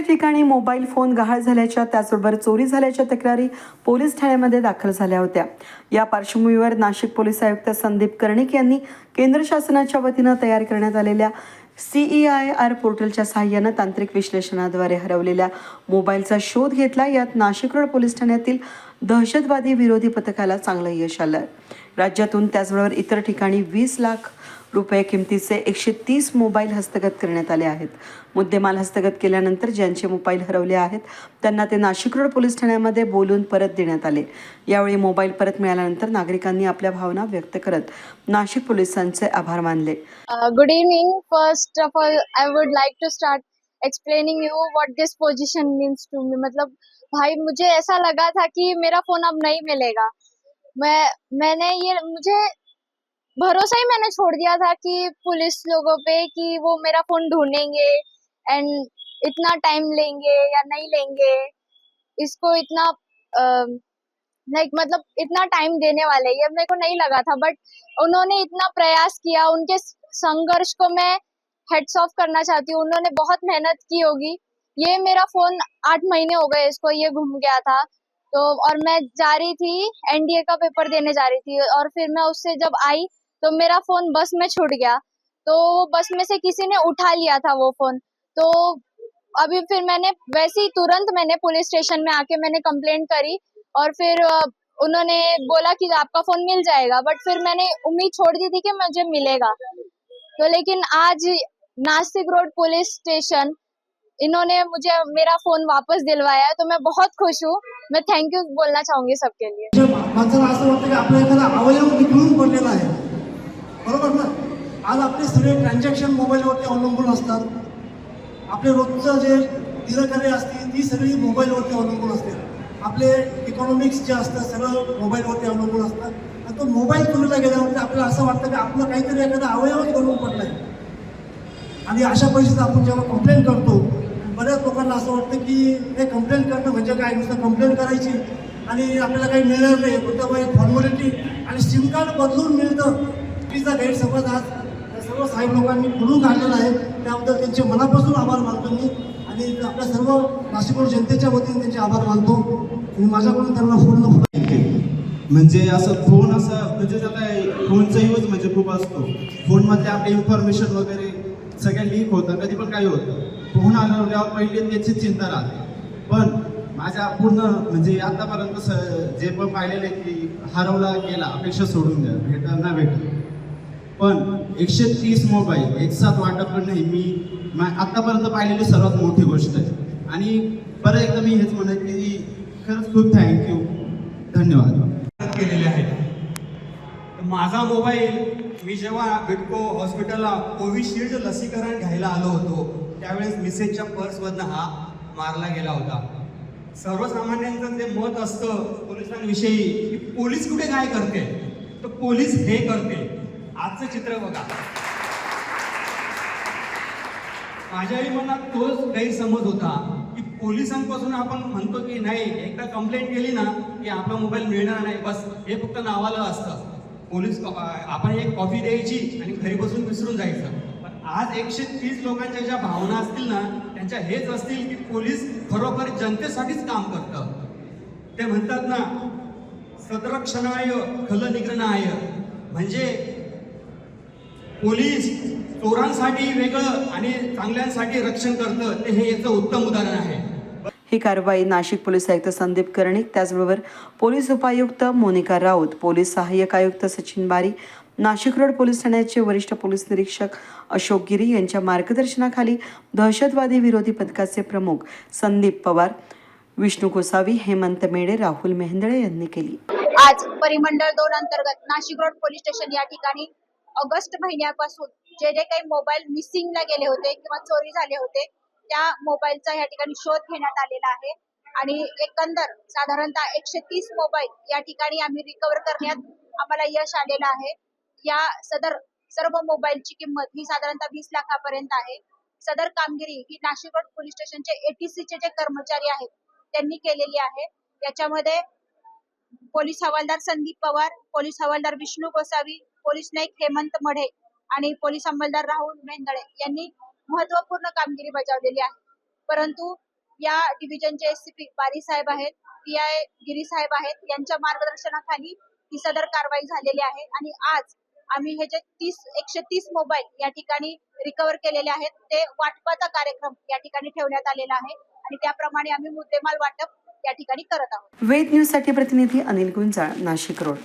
विविध ठिकाणी mobile phone गहाळ झाल्याच्या त्याचबरोबर चोरी झाल्याच्या तक्रारी पोलीस ठाण्यामध्ये दाखल झाल्या होत्या. या पार्श्वभूमीवर नाशिक पोलीस आयुक्त संदीप कर्णिक यांनी केंद्र शासनाच्या वतीनं तयार करण्यात आलेल्या सीई आय आर पोर्टलच्या सहाय्यानं तांत्रिक विश्लेषणाद्वारे हरवलेल्या मोबाईलचा शोध घेतला. यात नाशिक रोड पोलीस ठाण्यातील दहशतवादी विरोधी पथकाला चांगलं यश आलं. राज्यातून त्याचबरोबर इतर ठिकाणी वीस लाख रुपये किमतीचे एकशे तीस मोबाईल हस्तगत करण्यात आले आहेत. मुद्देमाल हस्तगत केल्यानंतर ज्यांचे मोबाईल हरवले आहेत त्यांना ते नाशिक रोड पोलीस ठाण्यामध्ये बोलून परत देण्यात आले. यावेळी मोबाईल परत मिळाल्यानंतर नागरिकांनी आपल्या भावना व्यक्त करत नाशिक पोलिसांचे आभार मानले. Good evening first of all I would like to start explaining you what this this means to me मतलब भाई मुझे ऐसा लगा था कि मेरा फोन अब नहीं मिलेगा। मैं मैंने ये मुझे भरोसा ही मैंने छोड़ दिया था कि पुलिस लोगों पे कि वो मेरा फ़ोन ढूंढेंगे एंड इतना टाइम लेंगे या नहीं लेंगे। इसको इतना लाइक मतलब इतना टाइम देने वाले, ये मेरे को नहीं लगा था बट उन्होंने इतना प्रयास किया, उनके संघर्ष को मैं हेड्स ऑफ़ करना चाहती हूँ। उन्होंने बहुत मेहनत की होगी। ये मेरा फ़ोन आठ महीने हो गए इसको, ये घूम गया था। तो और मैं जा रही थी एनडीए का पेपर देने जा रही थी, और फिर मैं उससे जब आई तो मेरा फ़ोन बस में छूट गया। तो बस में से किसी ने उठा लिया था वो फ़ोन। तो अभी फिर मैंने, वैसे ही तुरंत मैंने पुलिस स्टेशन में आके मैंने कंप्लेंट करी और फिर उन्होंने बोला कि आपका फ़ोन मिल जाएगा बट फिर मैंने उम्मीद छोड़ दी थी कि मुझे मिलेगा। तो लेकिन आज नासिक रोड पुलिस स्टेशन, इन्होंने मुझे, मेरा फ़ोन वापस दिलवाया तो मैं बहुत खुश हूँ। मैं थैंक यू बोलना चाहूँगी सबके लिए। बरोबर ना? आज आपले सगळे ट्रान्झॅक्शन मोबाईलवरती अवलंबून असतात. आपले रोजचं जे दिनकार्य असतील ती सगळी मोबाईलवरती अवलंबून असते. आपले इकॉनॉमिक्स जे असतं सगळं मोबाईलवरती अवलंबून असतं आणि तो मोबाईल चोरीला गेल्यावरती आपल्याला असं वाटतं की आपलं काहीतरी एखादा अवयवच बनवून पडला आहे आणि अशा परिस्थितीत आपण जेव्हा कंप्लेंट करतो बऱ्याच लोकांना असं वाटतं की हे कंप्लेंट करणं म्हणजे काय? नुसतं कंप्लेंट करायची. आणि आपल्याला काही मिळणार नाही. फक्त फॉर्मॅलिटी आणि सिम कार्ड बदलून मिळतं. चुकीचा गैरसमज आज या सर्व साहेब लोकांनी पुढून काढलेला आहे. त्याबद्दल त्यांचे मनापासून आभार मानतो मी. आणि आपल्या सर्व नाशिक जनतेच्या वतीने त्यांचे आभार मानतो. आणि माझ्याकडून त्यांना फोन म्हणजे असं फोन असं म्हणजे आता फोनचा यूज म्हणजे खूप असतो. फोनमधले आपले इन्फॉर्मेशन वगैरे सगळ्या लीक होतं कधी पण काही होतं. फोन आल्यावर पहिले त्याची चिंता राहते. पण माझ्या पूर्ण म्हणजे आतापर्यंत स- जे पण पाहिलेलं आहे की हरवला गेला अपेक्षा सोडून द्या. भेटा ना भेटा पण एकशे तीस मोबाईल एकसाथ वाटप करणं मी आत्तापर्यंत पाहिलेली सर्वात मोठी गोष्ट आहे. आणि परत एकदा मी हेच म्हणत की खरंच खूप थँक्यू धन्यवाद. केलेले आहेत तर माझा मोबाईल मी जेव्हा बिटको हॉस्पिटलला कोविशिल्ड लसीकरण घ्यायला आलो होतो त्यावेळेस मिसेजच्या पर्समधनं हा मारला गेला होता. सर्वसामान्यांचं जे मत असतं पोलिसांविषयी की पोलीस कुठे काय करते? तर पोलीस हे करते. आजचं चित्र बघा. माझ्याही मनात तोच गैरसमज होता की पोलिसांपासून आपण म्हणतो की नाही एकदा कंप्लेंट केली ना की आपला मोबाईल मिळणार नाही बस. हे फक्त नावाला असतं. पोलीस आपण एक कॉफी द्यायची आणि घरी बसून विसरून जायचं. पण आज एकशे तीस लोकांच्या ज्या भावना असतील ना त्यांच्या हेच असतील की पोलीस खरोखर जनतेसाठीच काम करतं. ते म्हणतात ना सदरक्षणाय खलनिग्रणाय. म्हणजे पोलीस चोरांसाठी वेगळं आणि चांगल्यांसाठी रक्षण करतं ते हे याचं उत्तम उदाहरण आहे. ही कारवाई नाशिक पोलीस आयुक्त संदीप कर्णिक त्याचबरोबर पोलीस उपायुक्त मोनिका राऊत पोलीस सहाय्यक आयुक्त सचिन बारी नाशिक रोड पोलीस ठाण्याचे वरिष्ठ पोलीस निरीक्षक अशोक गिरी यांच्या मार्गदर्शनाखाली दहशतवादी विरोधी पथकाचे प्रमुख संदीप पवार विष्णू गोसावी हेमंत मेडे राहुल मेहेंदळे यांनी केली. आज परिमंडळ दोन अंतर्गत नाशिक रोड पोलीस स्टेशन या ठिकाणी ऑगस्ट महिन्यापासून जे जे काही मोबाईल मिसिंगला गेले होते किंवा चोरी झाले होते त्या मोबाईलचा या ठिकाणी शोध घेण्यात आलेला आहे. आणि एकंदर साधारणतः एकशे तीस मोबाईल या ठिकाणी आम्ही रिकवर करण्यात आम्हाला यश आलेलं आहे. या सदर सर्व मोबाईलची किंमत ही साधारणतः वीस लाखापर्यंत आहे. सदर कामगिरी ही नाशिक रोड पोलीस स्टेशनचे एटीसी चे जे कर्मचारी आहेत त्यांनी केलेली आहे. याच्यामध्ये पोलीस हवालदार संदीप पवार पोलीस हवालदार विष्णू गोसावी पोलीस नाईक हेमंत मढे आणि पोलीस अंमलदार राहुल मेंदळे यांनी महत्त्वपूर्ण कामगिरी बजावलेली आहे. परंतु या डिव्हिजनचे एसीपी बारी साहेब आहेत पी आय गिरी साहेब आहेत यांच्या मार्गदर्शनाखाली ही सदर कारवाई झालेली आहे आणि आज आम्ही हे जे तीस एकशे तीस मोबाईल या ठिकाणी रिकव्हर केलेले आहेत ते वाटपाचा कार्यक्रम या ठिकाणी ठेवण्यात आलेला आहे आणि त्याप्रमाणे आम्ही मुद्देमाल वाटप या ठिकाणी करत आहोत. वेद न्यूजसाठी प्रतिनिधी अनिल गुंजाळ नाशिक रोड.